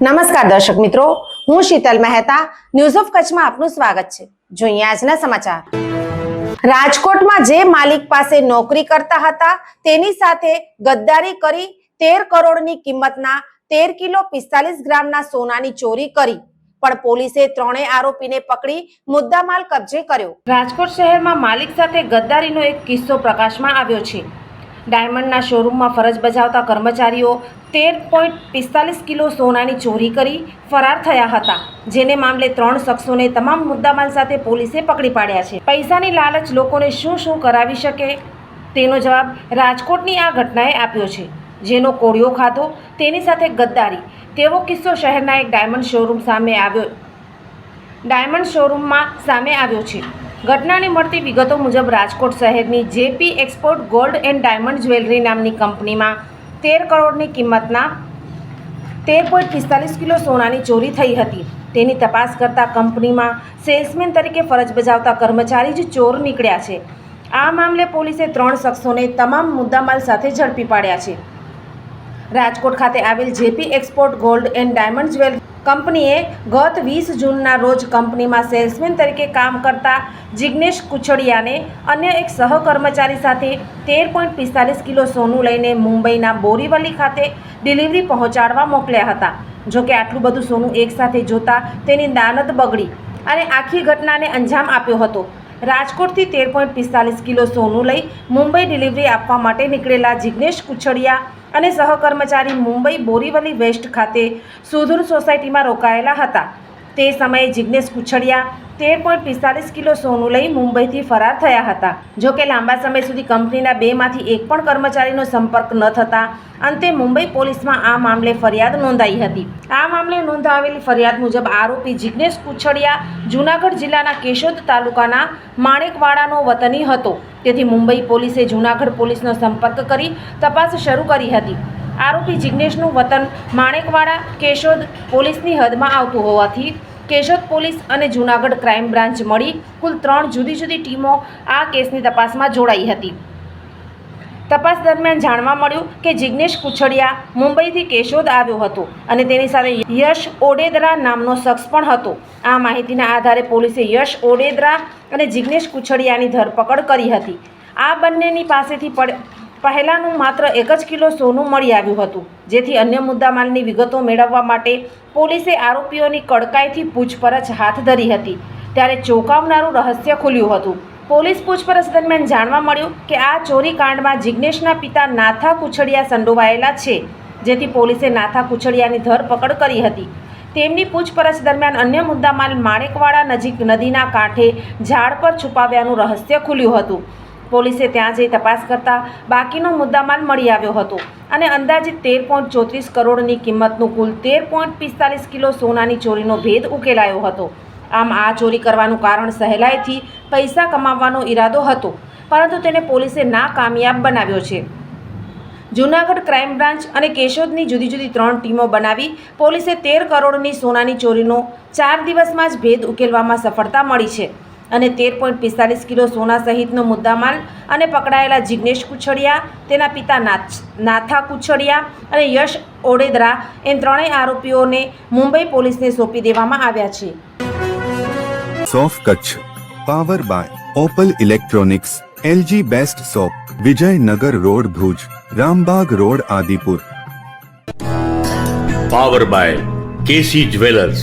નમસ્કાર દર્શક મિત્રો, હું શીતલ મહેતા ન્યૂઝ ઓફ કચ્છમાં આપનું સ્વાગત છે. જોઈએ આજના સમાચાર. રાજકોટમાં જે માલિક પાસે નોકરી કરતા હતા, તેની સાથે ગદ્દારી કરી તેર કરોડની કિંમતના તેર કિલો પિસ્તાલીસ ગ્રામના સોનાની ચોરી કરી. પણ પોલીસે ત્રણેય આરોપીને પકડી મુદ્દામાલ કબજે કર્યો. રાજકોટ શહેરમાં માલિક સાથે ગદ્દારીનો એક કિસ્સો પ્રકાશમાં આવ્યો છે. ડાયમંડના શોરૂમમાં ફરજ બજાવતા કર્મચારીઓ તેર પોઈન્ટ પિસ્તાલીસ કિલો સોનાની ચોરી કરી ફરાર થયા હતા, જેને મામલે ત્રણ શખ્સોને તમામ મુદ્દામાલ સાથે પોલીસે પકડી પાડ્યા છે. પૈસાની લાલચ લોકોને શું શું કરાવી શકે? તેનો જવાબ રાજકોટની આ ઘટનાએ આપ્યો છે, જેનો કોળિયો ખાધો, તેની સાથે ગદ્દારી. તેવો કિસ્સો શહેરના એક ડાયમંડ શોરૂમ સામે આવ્યો, ડાયમંડ શોરૂમમાં સામે આવ્યો છે. ઘટનાની મળતી વિગતો મુજબ રાજકોટ શહેરની JP export gold and diamond jewellery નામની કંપનીમાં તેર કરોડની કિંમતના તેર પોઈન્ટ પિસ્તાલીસ કિલો સોનાની ચોરી થઈ હતી. તેની તપાસ કરતા કંપનીમાં સેલ્સમેન તરીકે ફરજ બજાવતા કર્મચારી જ ચોર નીકળ્યા છે. આ મામલે પોલીસે ત્રણ શખ્સોને તમામ મુદ્દામાલ સાથે ઝડપી પાડ્યા છે. રાજકોટ ખાતે આવેલ JP export gold and diamond jewel કંપનીએ ગત વીસ જૂનના રોજ કંપનીમાં સેલ્સમેન તરીકે કામ કરતા જિગ્નેશ કુછડિયાને અન્ય એક સહકર્મચારી સાથે તેર પોઈન્ટ પિસ્તાલીસ કિલો સોનું લઈને મુંબઈના બોરીવલી ખાતે ડિલિવરી પહોંચાડવા મોકલ્યા હતા. જોકે આટલું બધું સોનું એકસાથે જોતા તેની દાનત બગડી અને આખી ઘટનાને અંજામ આપ્યો હતો. રાજકોટથી તેર પોઈન્ટ પિસ્તાલીસ કિલો સોનું લઈ મુંબઈ ડિલિવરી આપવા માટે નીકળેલા જિગ્નેશ કુછડિયા અને સહકર્મચારી મુંબઈ બોરીવલી વેસ્ટ ખાતે સુધુર સોસાયટીમાં રોકાયેલા હતા. તે સમયે જિગ્નેશ કુછડિયા તેર પોઈન્ટ પિસ્તાલીસ કિલો સોનું લઈ મુંબઈથી ફરાર થયા હતા. જોકે લાંબા સમય સુધી કંપનીના બેમાંથી એક પણ કર્મચારીનો સંપર્ક ન થતાં અંતે મુંબઈ પોલીસમાં આ મામલે ફરિયાદ નોંધાઈ હતી. આ મામલે નોંધાવેલી ફરિયાદ મુજબ આરોપી જિગ્નેશ કુછડિયા જૂનાગઢ જિલ્લાના કેશોદ તાલુકાના માણેકવાડાનો વતની હતો. તેથી મુંબઈ પોલીસે જૂનાગઢ પોલીસનો સંપર્ક કરી તપાસ શરૂ કરી હતી. આરોપી જિગ્નેશનું વતન માણેકવાડા કેશોદ પોલીસની હદમાં આવતું હોવાથી કેશોદ પોલીસ અને જૂનાગઢ ક્રાઇમ બ્રાન્ચ મળી કુલ ત્રણ જુદી જુદી ટીમો આ કેસની તપાસમાં જોડાઈ હતી. તપાસ દરમિયાન જાણવા મળ્યું કે જિગ્નેશ કુછડિયા મુંબઈથી કેશોદ આવ્યો હતો અને તેની સાથે યશ ઓડેદરા નામનો શખ્સ પણ હતો. આ માહિતીના આધારે પોલીસે યશ ઓડેદરા અને જિગ્નેશ કુછડિયાની ધરપકડ કરી હતી. આ બંનેની પાસેથી પડ પહેલાંનું માત્ર એક જ કિલો સોનું મળી આવ્યું હતું, જેથી અન્ય મુદ્દામાલની વિગતો મેળવવા માટે પોલીસે આરોપીઓની કડકાઈથી પૂછપરછ હાથ ધરી હતી. ત્યારે ચોંકાવનારું રહસ્ય ખુલ્યું હતું. પોલીસ પૂછપરછ દરમિયાન જાણવા મળ્યું કે આ ચોરી કાંડમાં જિગ્નેશના પિતા નાથા કુછડિયા સંડોવાયેલા છે, જેથી પોલીસે નાથા કુછડિયાની ધરપકડ કરી હતી. તેમની પૂછપરછ દરમિયાન અન્ય મુદ્દામાલ માણેકવાડા નજીક નદીના કાંઠે ઝાડ પર છુપાવ્યાનું રહસ્ય ખુલ્યું હતું. પોલીસે ત્યાં જઈ તપાસ કરતા બાકીનો મુદ્દામાલ મળી આવ્યો હતો અને અંદાજિત તેર પોઈન્ટ ચોત્રીસ કરોડની કિંમતનું કુલ તેર પોઈન્ટ પિસ્તાલીસ કિલો સોનાની ચોરીનો ભેદ ઉકેલાયો હતો. આમ આ ચોરી કરવાનું કારણ સહેલાઈથી પૈસા કમાવવાનો ઈરાદો હતો, પરંતુ તેને પોલીસે નાકામયાબ બનાવ્યો છે. જૂનાગઢ ક્રાઇમ બ્રાન્ચ અને કેશોદની જુદી જુદી ત્રણ ટીમો બનાવી પોલીસે તેર કરોડની સોનાની ચોરીનો ચાર દિવસમાં જ ભેદ ઉકેલવામાં સફળતા મળી છે. અને તેર પોઈન્ટ પિસ્તાલીસ કિલો સોના સહિતનો મુદ્દામાલ અને પકડાયેલા જિગ્નેશ કુછડિયા તેના પિતા નાથ નાથા કુછડિયા અને યશ ઓડેદરા એમ ત્રણેય આરોપીઓને મુંબઈ પોલીસને સોંપી દેવામાં આવ્યા છે. Shop Kutch power by opal electronics LG best shop Vijaynagar road Bhuj Rambaug road Adipur. Power by KC jewellers.